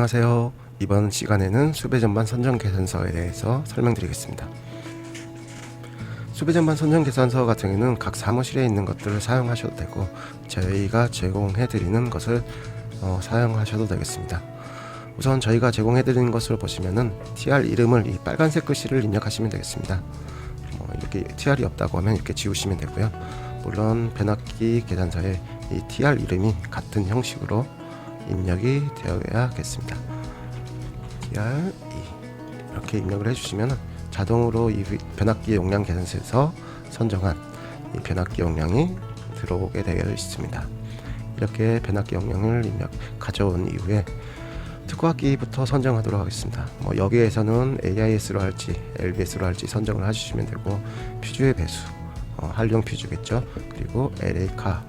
안녕하세요. 이번 시간에는 수배 전반 선정 계산서에 대해서 설명드리겠습니다. 수배 전반 선정 계산서 같은 경우는 각 사무실에 있는 것들을 사용하셔도 되고 저희가 제공해 드리는 것을 어, 사용하셔도 되겠습니다. 우선 저희가 제공해 드리는 것을 보시면은 TR 이름을 이 빨간색 글씨를 입력하시면 되겠습니다. 뭐 이렇게 TR이 없다고 하면 이렇게 지우시면 되고요. 물론 변압기 계산서에 이 TR 이름이 같은 형식으로 입력이 되어야겠습니다. TR 2 이렇게 입력을 해주시면 자동으로 이 변압기 용량 계산서에서 선정한 이 변압기 용량이 들어오게 되어 있습니다. 이렇게 변압기 용량을 입력 가져온 이후에 특화기부터 선정하도록 하겠습니다. 뭐 여기에서는 AIS로 할지 LBS로 할지 선정을 해주시면 되고 퓨즈의 배수, 어, 한령 퓨즈겠죠. 그리고 LA카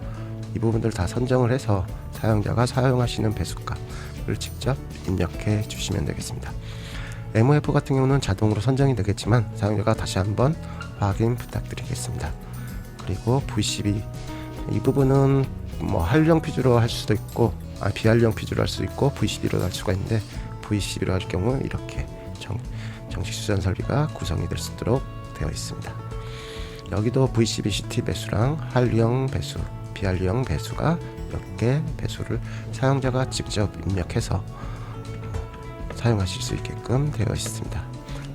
이 부분들 다 선정을 해서 사용자가 사용하시는 배수값을 직접 입력해 주시면 되겠습니다. MOF 같은 경우는 자동으로 선정이 되겠지만 사용자가 다시 한번 확인 부탁드리겠습니다. 그리고 V12 이 부분은 뭐 한령 퓨즈로 할 수도 있고 아, 비한령 퓨즈로 할 수도 있고 V12로 할 수가 있는데 V12로 할 경우 이렇게 정, 정식 수전 설비가 구성이 될 수 있도록 되어 있습니다. 여기도 V12 CT 배수랑 한령 배수, 비한령 배수가 이렇게 배수를 사용자가 직접 입력해서 사용하실 수 있게끔 되어 있습니다.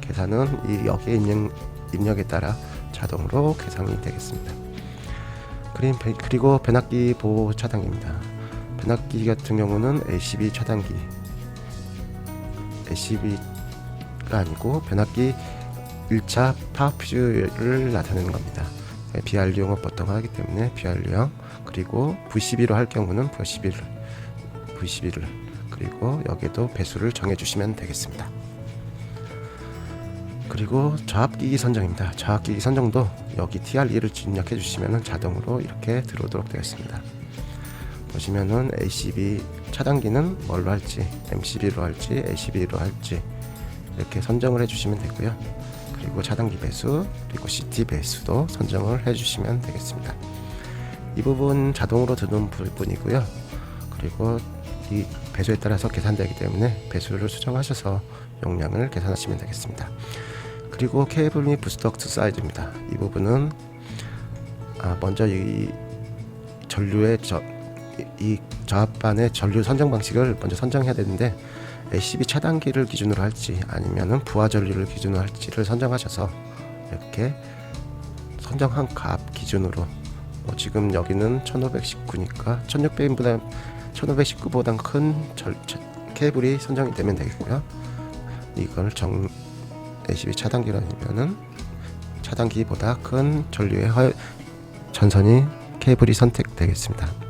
계산은 이 여기에 입력, 입력에 따라 자동으로 계산이 되겠습니다. 그림 배- 그리고 변압기 보호 차단기입니다. 변압기 같은 경우는 LCB 차단기, LCB가 아니고 변압기 1차 파워 퓨즈를 나타내는 겁니다. 비알리용을 보통 하기 때문에 비알리용 그리고 V12로 할 경우는 V12를 V12를 그리고 여기에도 배수를 정해 주시면 되겠습니다. 그리고 저압기기 선정입니다. 저압기기 선정도 여기 TR2를 입력해 주시면 자동으로 이렇게 들어오도록 되어 있습니다. 보시면은 ACB 차단기는 뭘로 할지, MCB로 할지, ACB로 할지 이렇게 선정을 해 주시면 되고요. 그리고 차단기 배수, 그리고 CT 배수도 선정을 해 주시면 되겠습니다. 이 부분 자동으로 드는 부분이고요. 그리고 이 배수에 따라서 계산되기 때문에 배수를 수정하셔서 용량을 계산하시면 되겠습니다. 그리고 케이블 및 부스덕트 사이즈입니다. 이 부분은 아, 먼저 이 전류의 저, 이- 이 저압반의 전류 선정 방식을 먼저 선정해야 되는데 LCB 차단기를 기준으로 할지 아니면은 부하 전류를 기준으로 할지를 선정하셔서 이렇게 선정한 값 기준으로 뭐 지금 여기는 1519니까 1600보다 1519보다 큰 절, 차- 케이블이 선정이 되면 되겠고요. 이걸 정 LCB 차단기라면은 차단기보다 큰 전류의 허, 전선이 케이블이 선택되겠습니다.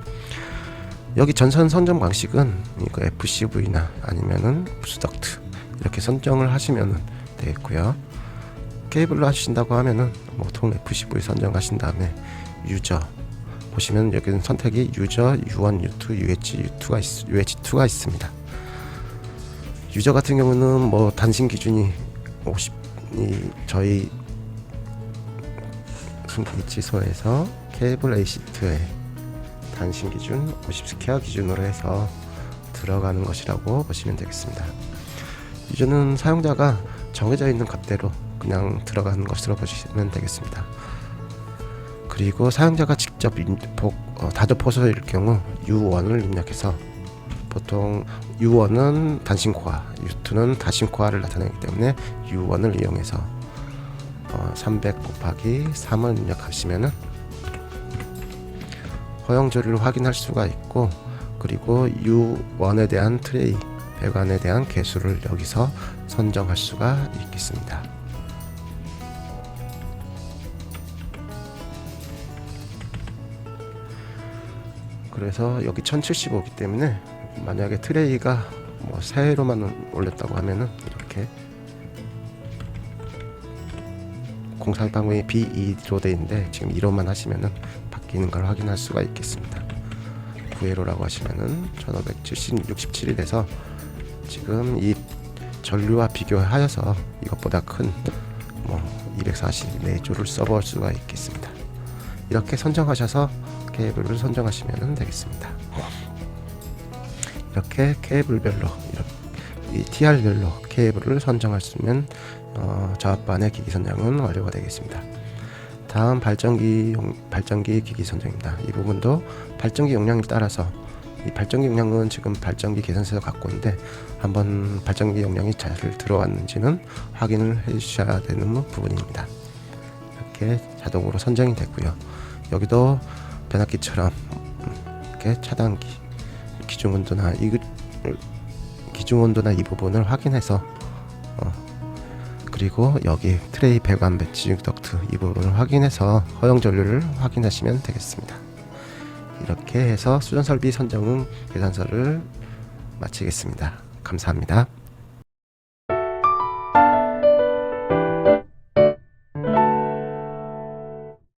여기 전선 선정 방식은 이거 FCV나 아니면은 부스덕트 이렇게 선정을 하시면 되겠고요. 케이블로 하신다고 하면은 보통 FCV 선정하신 다음에 유저 보시면 여기는 선택이 유저, U1, U2, UH, U2가 있, UH2가 있습니다. 유저 같은 경우는 뭐 단신 기준이 50이 저희 위치소에서 케이블 A 시트에 단신 기준 50 스퀘어 기준으로 해서 들어가는 것이라고 보시면 되겠습니다. 유저는 사용자가 정해져 있는 값대로 그냥 들어가는 것으로 보시면 되겠습니다. 그리고 사용자가 직접 인폭, 어, 다조 포소일 경우 U1을 입력해서 보통 U1은 단신 코어, U2는 다신 코어를 나타내기 때문에 U1을 이용해서 어, 300 곱하기 3을 입력하시면은 허용 조류를 확인할 수가 있고 그리고 U1에 대한 트레이 배관에 대한 개수를 여기서 선정할 수가 있겠습니다. 그래서 여기 1075기 때문에 만약에 트레이가 뭐 세로만 올렸다고 하면은 이렇게 공상 방향이 B2로 돼 있는데 지금 1호만 하시면은 바뀌는 걸 확인할 수가 있겠습니다. 9회로라고 하시면은 1570 67이 돼서 지금 이 전류와 비교하여서 이것보다 큰 뭐 244조를 써볼 수가 있겠습니다. 이렇게 선정하셔서 케이블을 선정하시면 되겠습니다. 이렇게 케이블별로 이 TR별로 케이블을 선정하시면 어, 저압반의 기기 선정은 완료가 되겠습니다. 다음 발전기 용, 발전기 기기 선정입니다. 이 부분도 발전기 용량에 따라서 이 발전기 용량은 지금 발전기 계산서에서 갖고 있는데 한번 발전기 용량이 잘 들어왔는지는 확인을 해주셔야 되는 부분입니다. 이렇게 자동으로 선정이 됐고요. 여기도 변압기처럼 이렇게 차단기 기준 온도나 이 기준 온도나 이 부분을 확인해서 어, 그리고 여기 트레이 배관 배치 덕트 이 부분을 확인해서 허용 전류를 확인하시면 되겠습니다. 이렇게 해서 수전 설비 선정 계산서를 마치겠습니다. 감사합니다.